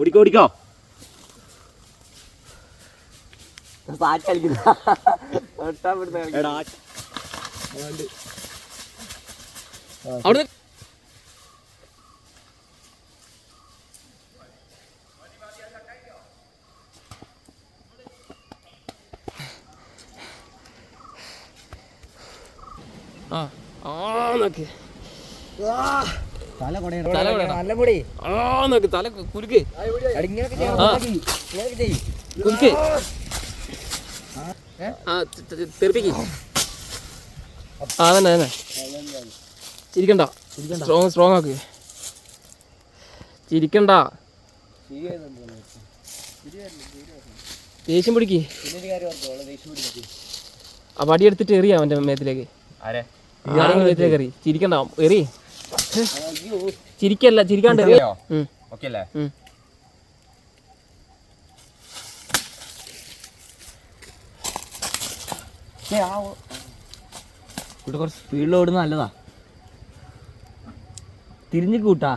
ഓടിക്കോ ഓടിക്കോ. സാറ്റ് കളിക്കുന്ന. എടാ അവിടെ ആ ആ നോക്ക്. തല. നല്ല പൊടി ആ തെറിപ്പിക്ക്. തന്നെ തന്നെ ചിരിക്കണ്ട. സ്ട്രോങ് സ്ട്രോങ് ആക്ക്. ചിരിക്കണ്ട. ദേഷ്യം പിടിക്ക്. ആ വടി എടുത്തിട്ട് എറിയ അവന്റെ മേത്തിലേക്ക്. മേത്തിലേക്ക് എറി. ചിരിക്കണ്ട. എറി. ചിരിക്കല്ല ചിരിക്കാണ്ട് ഓക്കെ അല്ലേ. ഇവിടെ കുറച്ച് സ്പീഡിൽ ഓടുന്ന നല്ലതാ. തിരിഞ്ഞു കൂട്ടാ.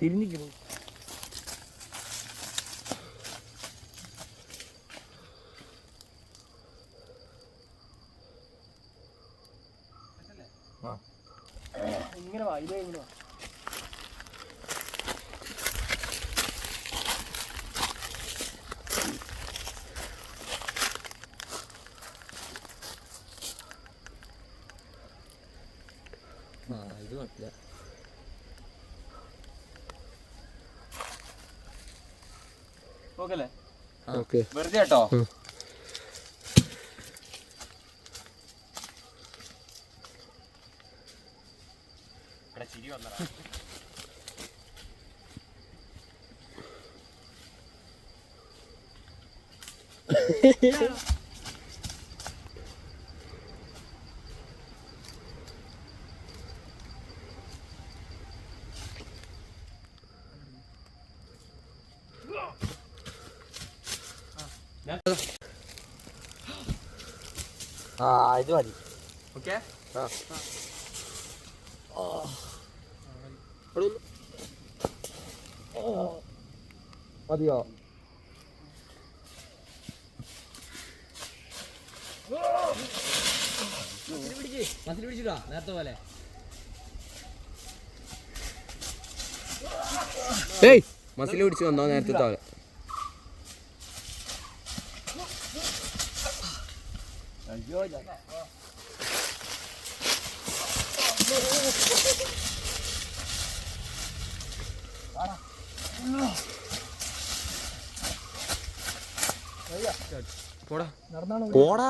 തിരിഞ്ഞു ഇത് കുഴപ്പമില്ല ഓക്കെ അല്ലേ ഓക്കെ. വെറുതെ കേട്ടോ ഉം. ഇവിടെ ചിരി വന്നടാ ആ ഇത് മതി. ഓക്കെ? മതിയോ? മസിൽ പിടിച്ചിട്ടോ? നേരത്തെ പോലെ. ഏയ് മസിൽ പിടിച്ച് വന്നോ? നേരത്തെ താഴെ പോടാ. പോടാ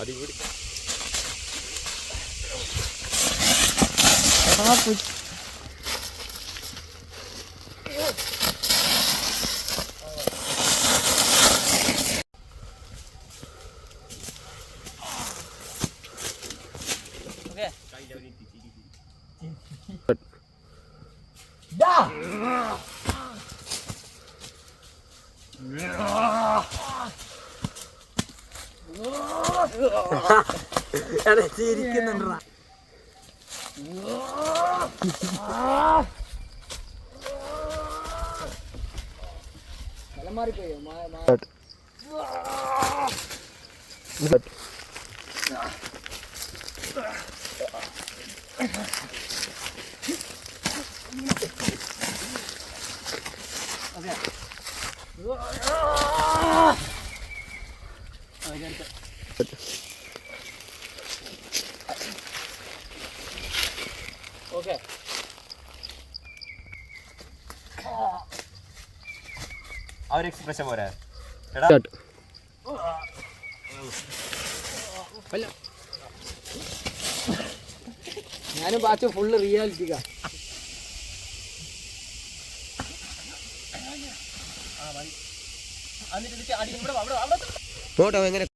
അടിപൊളി ചിരിക്കുന്നുണ്ടാ ഓക്കെ ആ ഒരു എക്സ്പ്രഷൻ പോരാ. എടാ. ഞാനും ബാച്ചു ഫുള്ള് റിയാലിറ്റിക്കാ ഫോട്ടോ എങ്ങനെ?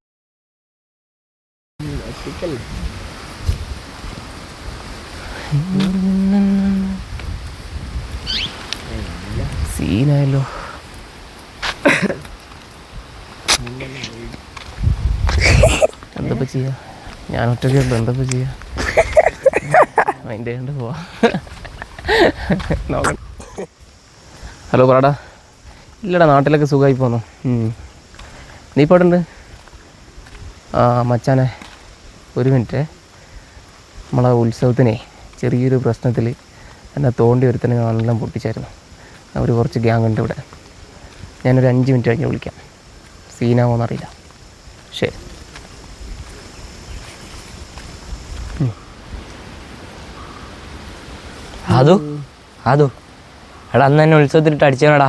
സീനായല്ലോ. ചെയ്യുക ഞാൻ ഒറ്റയ്ക്ക് ബന്ധപ്പ് ചെയ്യാം. അതിന്റെ കൊണ്ട് പോവാ. നോക്കണം ഹലോ പറടാ. ഇല്ലടാ നാട്ടിലൊക്കെ സുഖമായി പോന്നു. നീ ഇപ്പോൾ ഉണ്ട് ആ മച്ചാനെ ഒരു മിനിറ്റ്. നമ്മളെ ഉത്സവത്തിനെ ചെറിയൊരു പ്രശ്നത്തിൽ എന്നെ തോണ്ടി ഒരുത്തനെ നല്ലോണം പൊട്ടിച്ചായിരുന്നു. അവർ കുറച്ച് ഗ്യാങ് ഉണ്ട് ഇവിടെ. ഞാനൊരു അഞ്ച് മിനിറ്റ് കഴിഞ്ഞ് വിളിക്കാം. സീനാവോന്നറിയില്ല ശരി. അതോ അതു എടാ അന്ന് തന്നെ ഉത്സവത്തിലിട്ട് അടിച്ചവനടാ.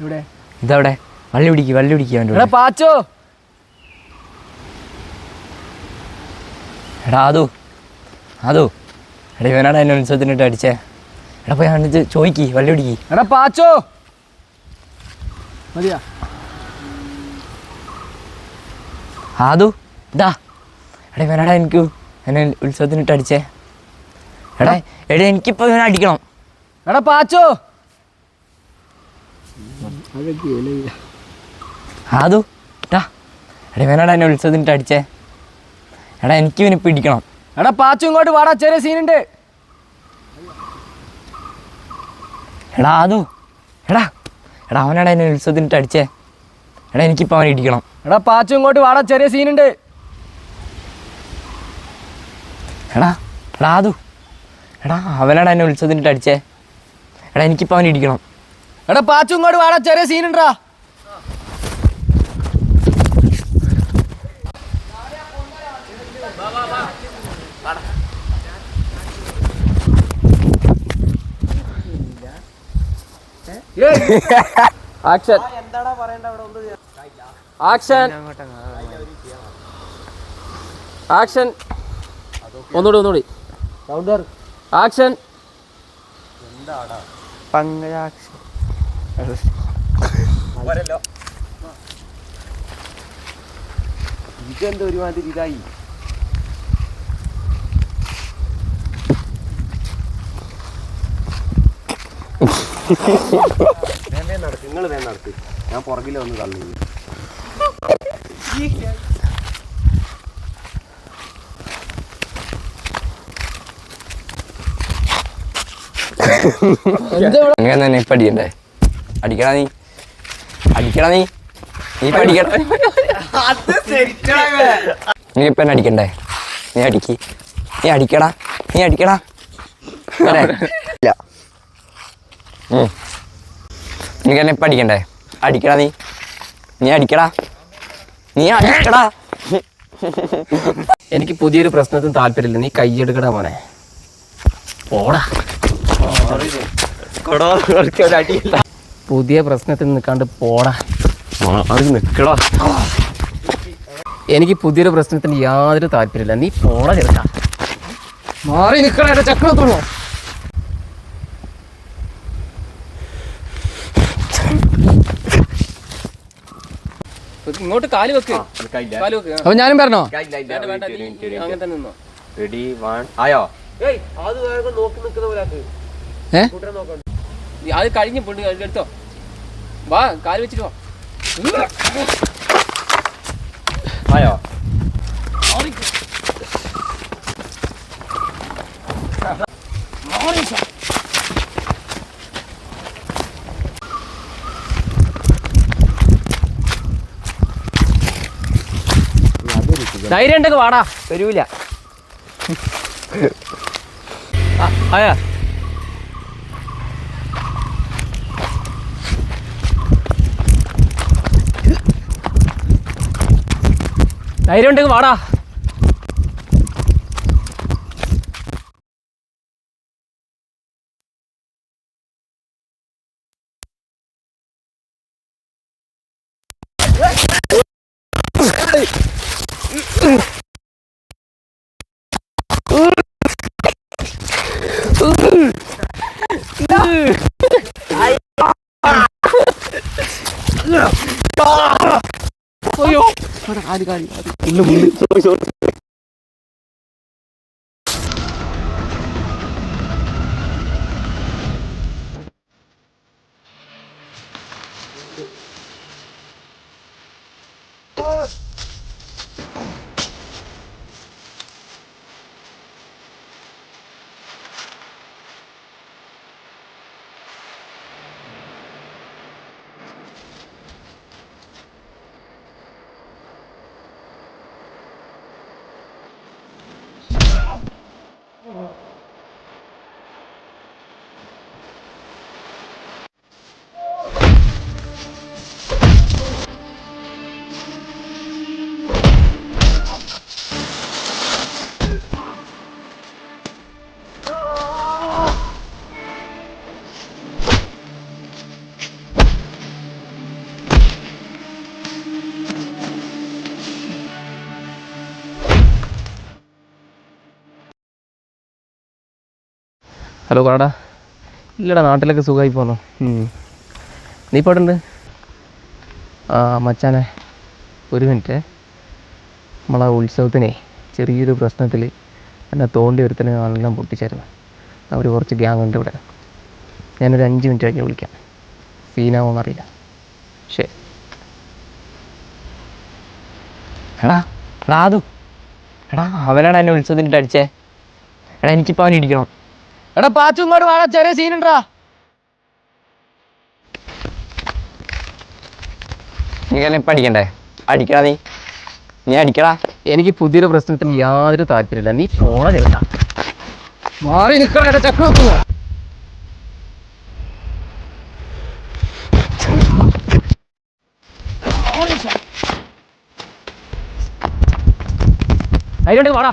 ഇവിടെ ഇതവിടെ. വള്ളി പിടിക്കുക വള്ളി പിടിക്കുക അവന്റെ കൂടെ. പാച്ചോ. എടാ അതു അതു എടാ ഇവനാടാ എന്നെ ഉത്സവത്തിനിട്ട് അടിച്ചേ. എടാ പോയി അവന്റെ ചോദിക്കി വള്ളി പിടിക്കി. എടാ പാച്ചോ. മതിയാ. ആദു ഇതാ. എടാ ഇവനാടാ എനിക്ക് എന്നെ ഉത്സവത്തിനിട്ട് അടിച്ചേ എടാ എടാ എനിക്കിപ്പോൾ ഇവനെ അടിക്കണം. എടാ പാച്ചോ. ആദു ഇതാ എടാ ഇവനാടാ എന്നെ ഉത്സവത്തിനിട്ട് അടിച്ചേ എടാ എനിക്ക് ഇവനെ പിടിക്കണം. എടാ പാച്ചു ഇങ്ങോട്ട് വാടാ ചെറിയ സീനുണ്ട്. എടാ ആദു എടാ. എടാ അവനാടാ എന്നെ ഉത്സവത്തിനിട്ട് അടിച്ചേ എടാ എനിക്കിപ്പോൾ അവനെ ഇടിക്കണം. എടാ പാച്ചു ഇങ്ങോട്ട് വാടാ ചെറിയ സീനുണ്ട്. എടാ എടാ ആദു. എടാ അവനാടാ എന്നെ ഉത്സവത്തിനിട്ട് അടിച്ചേ. എടാ എനിക്കിപ്പോൾ അവനെ ഇടിക്കണം എടാ പാച്ചു ഇങ്ങോട്ട് വാടാ ചെറിയ സീനുണ്ടാ ആക്ഷൻ. ആക്ഷൻ. ആക്ഷൻ. ഒന്നുകൂടി ഒന്നുകൂടി. ആക്ഷൻ ഇതെന്താ ഒരുമാതിരി ഇതായി? നിങ്ങൾ വേണ്ട നടത്ത് ഞാൻ പുറകിൽ വന്ന് തള്ളി. അങ്ങനെ തന്നെ ഇപ്പൊ അടിക്കണ്ടേ? അടിക്കടാ നീ. അടിക്കടാ നീ. നീ ഇപ്പം അടിക്കട നീ ഇപ്പൊ എന്നെ അടിക്കണ്ടേ? നീ അടിക്ക്. നീ അടിക്കടാ. നീ അടിക്കടാ. ഇല്ല. എനിക്ക് എന്നെ ഇപ്പൊ അടിക്കണ്ടേ? അടിക്കടാ നീ. നീ അടിക്കടാ. നീ അടിക്കടാ. എനിക്ക് പുതിയൊരു പ്രശ്നത്തിന് താല്പര്യമില്ല. നീ കൈയെടുക്കടാ മോനെ. പോടാ. പുതിയ പ്രശ്നത്തിൽ നിൽക്കാണ്ട് പോടാ. നിക്കടാ. എനിക്ക് പുതിയൊരു പ്രശ്നത്തിന് യാതൊരു താല്പര്യമില്ല. നീ പോടാ ചെറുക്കാ. മാറി നിക്കണ എന്റെ ചക്രത്തോളൂ ഇങ്ങോട്ട് കാലി വെക്ക്. കാൽ വെക്ക് അപ്പൊ ഞാനും പറഞ്ഞോ? വേണ്ട, വേണ്ട, നീ അങ്ങനെ തന്നെ നിന്നോ. റെഡി വൺ ആയോ? ഏ? നീ അത് കഴിഞ്ഞ് പൊണ്ട് എടുത്തോ വാ കാൽ വെച്ചിട്ട് വാ. ആയോ? ധൈര്യം ഉണ്ടെങ്കിൽ വാടാ വരൂല ആയാ. ധൈര്യം ഉണ്ടെങ്കിൽ വാടാ Ugh! అది కాదు ఇల్లు ഹലോ കാടാ ഇല്ലടാ നാട്ടിലൊക്കെ സുഖമായി പോന്നു. നീ ഇപ്പോൾ ഉണ്ട് ആ മച്ചാനെ ഒരു മിനിറ്റ്. നമ്മളെ ഉത്സവത്തിനെ ചെറിയൊരു പ്രശ്നത്തിൽ എന്നെ തോണ്ടി ഒരുത്തനെ നല്ലോണം പൊട്ടിച്ചായിരുന്നു. അവർ കുറച്ച് ഗ്യാങ് ഉണ്ട് ഇവിടെ. ഞാനൊരു അഞ്ച് മിനിറ്റ് കഴിഞ്ഞ് വിളിക്കാം. സീനാവോന്നറിയില്ല ശരി എടാ എടാ അതു എടാ അവനാണ് എന്നെ ഉത്സവത്തിനിട്ട് അടിച്ചേ. എടാ എനിക്കിപ്പോൾ അവൻ ഇടിക്കണം. എടാ പാച്ചു ഇങ്ങോട്ട് വാടാ ചെറിയ സീനുണ്ടാ നീ പഠിക്കണ്ടേ ഇപ്പം അടിക്കണ്ടേ? അടിക്കടാ നീ. നീ അടിക്കടാ. എനിക്ക് പുതിയൊരു പ്രശ്നത്തിൽ യാതൊരു താല്പര്യമില്ല. നീ പോണ ചേട്ടാ മാറി നിൽക്കണ ചക്ക. നോക്കുക അതിലോട്ട് വാടാ.